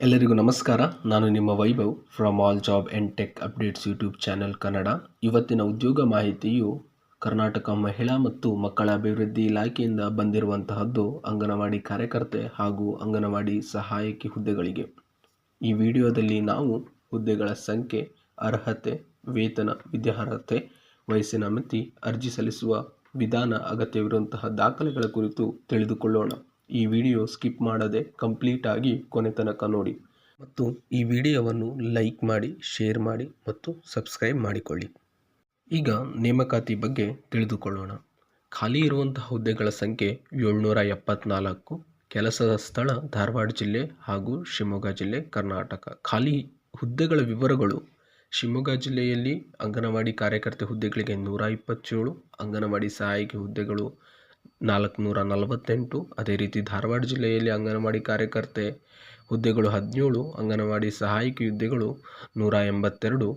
ಎಲ್ಲರಿಗೂ ನಮಸ್ಕಾರ. ನಾನು ನಿಮ್ಮ Vaibhav from all job and tech updates YouTube channel Kannada. ಇವತ್ತಿನ ಉದ್ಯೋಗ ಮಾಹಿತಿಯು ಕರ್ನಾಟಕ ಮಹಿಳಾ ಮತ್ತು ಮಕ್ಕಳ ಅಭಿವೃದ್ಧಿ ಇಲಾಖೆಯಿಂದ ಬಂದಿರುವಂತಹದ್ದು ಅಂಗನವಾಡಿ ಕಾರ್ಯಕರ್ತೆ ಹಾಗೂ ಅಂಗನವಾಡಿ ಸಹಾಯಕಿ ಹುದ್ದೆಗಳಿಗೆ. ಈ ವಿಡಿಯೋದಲ್ಲಿ ನಾವು ಹುದ್ದೆಗಳ ಸಂಖ್ಯೆ, ಅರ್ಹತೆ, ವೇತನ, ವಿದ್ಯಾರ್ಹತೆ, ವಯಸ್ಸಿನ ಮಿತಿ, ಅರ್ಜಿ ಸಲ್ಲಿಸುವ ವಿಧಾನ, ಅಗತ್ಯವಿರುವಂತಹ ದಾಖಲೆಗಳ ಕುರಿತು ತಿಳಿದುಕೊಳ್ಳೋಣ. ಈ ವಿಡಿಯೋ ಸ್ಕಿಪ್ ಮಾಡದೆ ಕಂಪ್ಲೀಟ್ ಆಗಿ ಕೊನೆ ತನಕ ನೋಡಿ. ಮತ್ತು ಈ ವಿಡಿಯೋವನ್ನು ಲೈಕ್ ಮಾಡಿ, ಶೇರ್ ಮಾಡಿ ಮತ್ತು ಸಬ್ಸ್ಕ್ರೈಬ್ ಮಾಡಿಕೊಳ್ಳಿ. ಈಗ ನೇಮಕಾತಿ ಬಗ್ಗೆ ತಿಳಿದುಕೊಳ್ಳೋಣ. ಖಾಲಿ ಇರುವಂತಹ ಹುದ್ದೆಗಳ ಸಂಖ್ಯೆ ಏಳ್ನೂರ ಎಪ್ಪತ್ನಾಲ್ಕು. ಕೆಲಸದ ಸ್ಥಳ ಧಾರವಾಡ ಜಿಲ್ಲೆ ಹಾಗೂ ಶಿವಮೊಗ್ಗ ಜಿಲ್ಲೆ ಕರ್ನಾಟಕ. ಖಾಲಿ ಹುದ್ದೆಗಳ ವಿವರಗಳು ಶಿವಮೊಗ್ಗ ಜಿಲ್ಲೆಯಲ್ಲಿ ಅಂಗನವಾಡಿ ಕಾರ್ಯಕರ್ತೆ ಹುದ್ದೆಗಳಿಗೆ ನೂರ ಇಪ್ಪತ್ತೇಳು, ಅಂಗನವಾಡಿ ಸಹಾಯಕಿ ಹುದ್ದೆಗಳು ನಾಲ್ಕುನೂರ ನಲವತ್ತೆಂಟು ಅದೇ ರೀತಿ ಧಾರವಾಡ ಜಿಲ್ಲೆಯಲ್ಲಿ ಅಂಗನವಾಡಿ ಕಾರ್ಯಕರ್ತೆ ಹುದ್ದೆಗಳು ಹದಿನೇಳು, ಅಂಗನವಾಡಿ ಸಹಾಯಕಿ ಹುದ್ದೆಗಳು ನೂರ ಎಂಬತ್ತೆರಡು.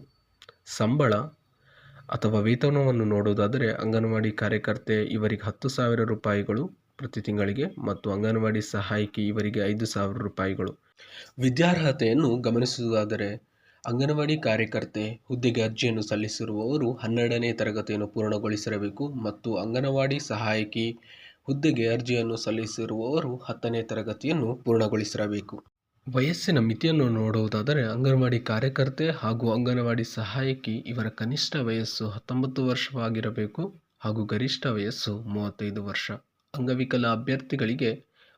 ಸಂಬಳ ಅಥವಾ ವೇತನವನ್ನು ನೋಡುವುದಾದರೆ ಅಂಗನವಾಡಿ ಕಾರ್ಯಕರ್ತೆ ಇವರಿಗೆ ಹತ್ತು ಸಾವಿರ ರೂಪಾಯಿಗಳು ಪ್ರತಿ ತಿಂಗಳಿಗೆ ಮತ್ತು ಅಂಗನವಾಡಿ ಸಹಾಯಕಿ ಇವರಿಗೆ ಐದು ಸಾವಿರ ರೂಪಾಯಿಗಳು. ವಿದ್ಯಾರ್ಹತೆಯನ್ನು ಗಮನಿಸುವುದಾದರೆ ಅಂಗನವಾಡಿ ಕಾರ್ಯಕರ್ತೆ ಹುದ್ದೆಗೆ ಅರ್ಜಿಯನ್ನು ಸಲ್ಲಿಸಿರುವವರು ಹನ್ನೆರಡನೇ ತರಗತಿಯನ್ನು ಪೂರ್ಣಗೊಳಿಸಿರಬೇಕು ಮತ್ತು ಅಂಗನವಾಡಿ ಸಹಾಯಕಿ ಹುದ್ದೆಗೆ ಅರ್ಜಿಯನ್ನು ಸಲ್ಲಿಸಿರುವವರು ಹತ್ತನೇ ತರಗತಿಯನ್ನು ಪೂರ್ಣಗೊಳಿಸಿರಬೇಕು. ವಯಸ್ಸಿನ ಮಿತಿಯನ್ನು ನೋಡುವುದಾದರೆ ಅಂಗನವಾಡಿ ಕಾರ್ಯಕರ್ತೆ ಹಾಗೂ ಅಂಗನವಾಡಿ ಸಹಾಯಕಿ ಇವರ ಕನಿಷ್ಠ ವಯಸ್ಸು ಹತ್ತೊಂಬತ್ತು ವರ್ಷವಾಗಿರಬೇಕು ಹಾಗೂ ಗರಿಷ್ಠ ವಯಸ್ಸು ಮೂವತ್ತೈದು ವರ್ಷ. ಅಂಗವಿಕಲ ಅಭ್ಯರ್ಥಿಗಳಿಗೆ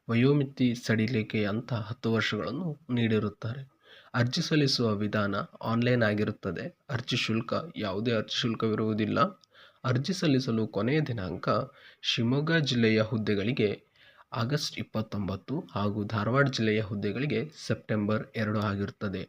ವಯೋಮಿತಿ ಸಡಿಲಿಕೆ ಅಂತ ಹತ್ತು ವರ್ಷಗಳನ್ನು ನೀಡಿರುತ್ತಾರೆ. ಅರ್ಜಿ ಸಲ್ಲಿಸುವ ವಿಧಾನ ಆನ್ಲೈನ್ ಆಗಿರುತ್ತದೆ. ಅರ್ಜಿ ಶುಲ್ಕ, ಯಾವುದೇ ಅರ್ಜಿ ಶುಲ್ಕವಿರುವುದಿಲ್ಲ. ಅರ್ಜಿ ಸಲ್ಲಿಸಲು ಕೊನೆಯ ದಿನಾಂಕ ಶಿವಮೊಗ್ಗ ಜಿಲ್ಲೆಯ ಹುದ್ದೆಗಳಿಗೆ ಆಗಸ್ಟ್ ಇಪ್ಪತ್ತೊಂಬತ್ತು ಹಾಗೂ ಧಾರವಾಡ ಜಿಲ್ಲೆಯ ಹುದ್ದೆಗಳಿಗೆ ಸೆಪ್ಟೆಂಬರ್ ಎರಡು ಆಗಿರುತ್ತದೆ.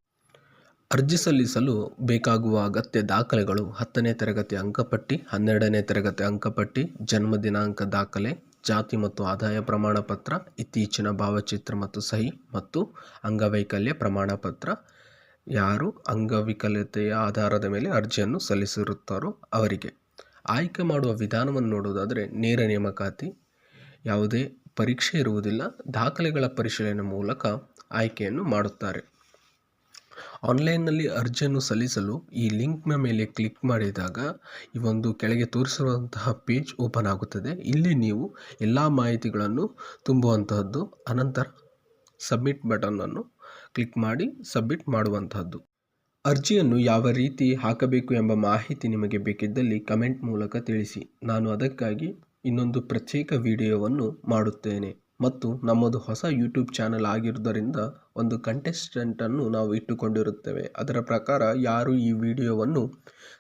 ಅರ್ಜಿ ಸಲ್ಲಿಸಲು ಬೇಕಾಗುವ ಅಗತ್ಯ ದಾಖಲೆಗಳು ಹತ್ತನೇ ತರಗತಿ ಅಂಕಪಟ್ಟಿ, ಹನ್ನೆರಡನೇ ತರಗತಿ ಅಂಕಪಟ್ಟಿ, ಜನ್ಮ ದಿನಾಂಕ ದಾಖಲೆ ಜಾತಿ ಮತ್ತು ಆದಾಯ ಪ್ರಮಾಣ ಪತ್ರ ಇತ್ತೀಚಿನ ಭಾವಚಿತ್ರ ಮತ್ತು ಸಹಿ ಮತ್ತು ಅಂಗವೈಕಲ್ಯ ಪ್ರಮಾಣ ಪತ್ರ ಯಾರು ಅಂಗವಿಕಲತೆಯ ಆಧಾರದ ಮೇಲೆ ಅರ್ಜಿಯನ್ನು ಸಲ್ಲಿಸಿರುತ್ತಾರೋ ಅವರಿಗೆ. ಆಯ್ಕೆ ಮಾಡುವ ವಿಧಾನವನ್ನು ನೋಡುವುದಾದರೆ ನೇರ ನೇಮಕಾತಿ. ಯಾವುದೇ ಪರೀಕ್ಷೆ ಇರುವುದಿಲ್ಲ. ದಾಖಲೆಗಳ ಪರಿಶೀಲನೆ ಮೂಲಕ ಆಯ್ಕೆಯನ್ನು ಮಾಡುತ್ತಾರೆ. ಆನ್ಲೈನ್ನಲ್ಲಿ ಅರ್ಜಿಯನ್ನು ಸಲ್ಲಿಸಲು ಈ ಲಿಂಕ್ನ ಮೇಲೆ ಕ್ಲಿಕ್ ಮಾಡಿದಾಗ ಈ ಒಂದು ಕೆಳಗೆ ತೋರಿಸಿರುವಂತಹ ಪೇಜ್ ಓಪನ್ ಆಗುತ್ತದೆ. ಇಲ್ಲಿ ನೀವು ಎಲ್ಲ ಮಾಹಿತಿಗಳನ್ನು ತುಂಬುವಂತಹದ್ದು, ಅನಂತರ ಸಬ್ಮಿಟ್ ಬಟನನ್ನು ಕ್ಲಿಕ್ ಮಾಡಿ ಸಬ್ಮಿಟ್ ಮಾಡುವಂತಹದ್ದು. ಅರ್ಜಿಯನ್ನು ಯಾವ ರೀತಿ ಹಾಕಬೇಕು ಎಂಬ ಮಾಹಿತಿ ನಿಮಗೆ ಬೇಕಿದ್ದಲ್ಲಿ ಕಮೆಂಟ್ ಮೂಲಕ ತಿಳಿಸಿ. ನಾನು ಅದಕ್ಕಾಗಿ ಇನ್ನೊಂದು ಪ್ರತ್ಯೇಕ ವಿಡಿಯೋವನ್ನು ಮಾಡುತ್ತೇನೆ. ಮತ್ತು ನಮ್ಮದು ಹೊಸ ಯೂಟ್ಯೂಬ್ ಚಾನಲ್ ಆಗಿರುವುದರಿಂದ ಒಂದು ಕಂಟೆಸ್ಟೆಂಟನ್ನು ನಾವು ಇಟ್ಟುಕೊಂಡಿರುತ್ತೇವೆ. ಅದರ ಪ್ರಕಾರ ಯಾರು ಈ ವಿಡಿಯೋವನ್ನು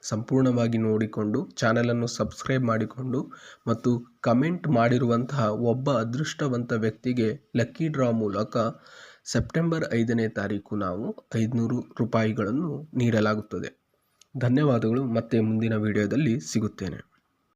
ಸಂಪೂರ್ಣವಾಗಿ ನೋಡಿಕೊಂಡು ಚಾನಲನ್ನು ಸಬ್ಸ್ಕ್ರೈಬ್ ಮಾಡಿಕೊಂಡು ಮತ್ತು ಕಮೆಂಟ್ ಮಾಡಿರುವಂತಹ ಒಬ್ಬ ಅದೃಷ್ಟವಂತ ವ್ಯಕ್ತಿಗೆ ಲಕ್ಕಿ ಡ್ರಾ ಮೂಲಕ ಸೆಪ್ಟೆಂಬರ್ ಐದನೇ ತಾರೀಕು ನಾವು ಐದುನೂರು ರೂಪಾಯಿಗಳನ್ನು ನೀಡಲಾಗುತ್ತದೆ. ಧನ್ಯವಾದಗಳು. ಮತ್ತೆ ಮುಂದಿನ ವಿಡಿಯೋದಲ್ಲಿ ಸಿಗುತ್ತೇನೆ.